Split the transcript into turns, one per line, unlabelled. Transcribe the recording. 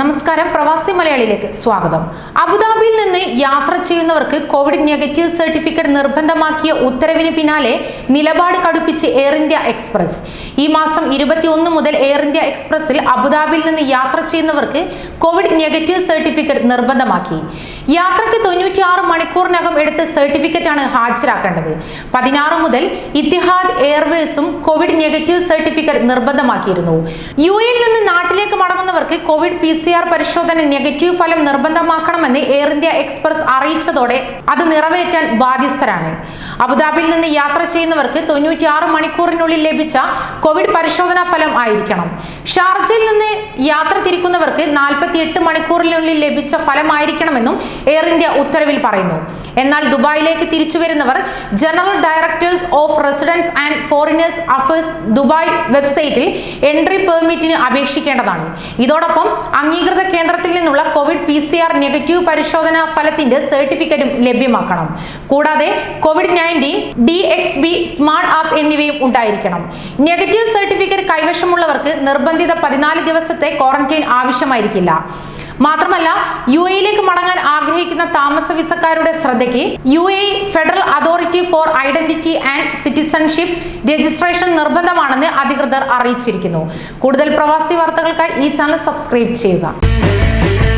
നമസ്കാരം. പ്രവാസി മലയാളിയിലേക്ക് സ്വാഗതം. അബുദാബിയിൽ നിന്ന് യാത്ര ചെയ്യുന്നവർക്ക് കോവിഡ് നെഗറ്റീവ് സർട്ടിഫിക്കറ്റ് നിർബന്ധമാക്കിയ ഉത്തരവിന് പിന്നാലെ നിലപാട് കടുപ്പിച്ച് എയർ ഇന്ത്യ എക്സ്പ്രസ്. ഈ മാസം ഇരുപത്തിയൊന്ന് മുതൽ എയർ ഇന്ത്യ എക്സ്പ്രസിൽ അബുദാബിയിൽ നിന്ന് യാത്ര ചെയ്യുന്നവർക്ക് കോവിഡ് നെഗറ്റീവ് സർട്ടിഫിക്കറ്റ് നിർബന്ധമാക്കി. യാത്രയ്ക്ക് തൊണ്ണൂറ്റിയാറ് മണിക്കൂറിനകം എടുത്ത സർട്ടിഫിക്കറ്റ് ആണ് ഹാജരാക്കേണ്ടത്. പതിനാറ് മുതൽ ഇത്തിഹാദ് എയർവേസും കോവിഡ് നെഗറ്റീവ് സർട്ടിഫിക്കറ്റ് നിർബന്ധമാക്കിയിരുന്നു. യു എയിൽ നിന്ന് നാട്ടിലേക്ക് മടങ്ങുന്നവർക്ക് കോവിഡ് പി സി ആർ പരിശോധന നെഗറ്റീവ് ഫലം നിർബന്ധമാക്കണമെന്ന് എയർ ഇന്ത്യ എക്സ്പ്രസ് അറിയിച്ചതോടെ അത് നിറവേറ്റാൻ ബാധ്യസ്ഥരാണ്. അബുദാബിയിൽ നിന്ന് യാത്ര ചെയ്യുന്നവർക്ക് തൊണ്ണൂറ്റിയാറ് മണിക്കൂറിനുള്ളിൽ ലഭിച്ച കോവിഡ് പരിശോധനാ ഫലം ആയിരിക്കണം. ഷാർജയിൽ നിന്ന് യാത്ര തിരിക്കുന്നവർക്ക് നാൽപ്പത്തിയെട്ട് മണിക്കൂറിനുള്ളിൽ ലഭിച്ച ഫലമായിരിക്കണമെന്നും എയർ ഇന്ത്യ ഉത്തരവിൽ പറയുന്നു. എന്നാൽ ദുബായിലേക്ക് തിരിച്ചു വരുന്നവർ general directors of residence and foreigners affairs Dubai വെബ്സൈറ്റിൽ എൻട്രി പെർമിറ്റിന് അപേക്ഷിക്കേണ്ടതാണ്. ഇതോടൊപ്പം അംഗീകൃത നിന്നുള്ള covid P C R negative പരിശോധനാ ഫലത്തിന്റെ സർട്ടിഫിക്കറ്റും ലഭ്യമാക്കണം. കൂടാതെ covid nineteen D X B smart app എന്നിവയും ഉണ്ടായിരിക്കണം. നെഗറ്റീവ് സർട്ടിഫിക്കറ്റ് കൈവശമുള്ളവർക്ക് നിർബന്ധിത പതിനാല് ദിവസത്തെ ക്വാറന്റൈൻ ആവശ്യമായിരിക്കില്ല. മാത്രമല്ല യു എയിലേക്ക് മടങ്ങാൻ ആഗ്രഹിക്കുന്ന താമസ വിസക്കാരുടെ ശ്രദ്ധയ്ക്ക് U A federal authority for identity and citizenship registration നിർബന്ധമാണെന്ന് അധികൃതർ അറിയിച്ചിരിക്കുന്നു. കൂടുതൽ പ്രവാസി വാർത്തകൾക്കായി ഈ ചാനൽ സബ്സ്ക്രൈബ് ചെയ്യുക. Yeah.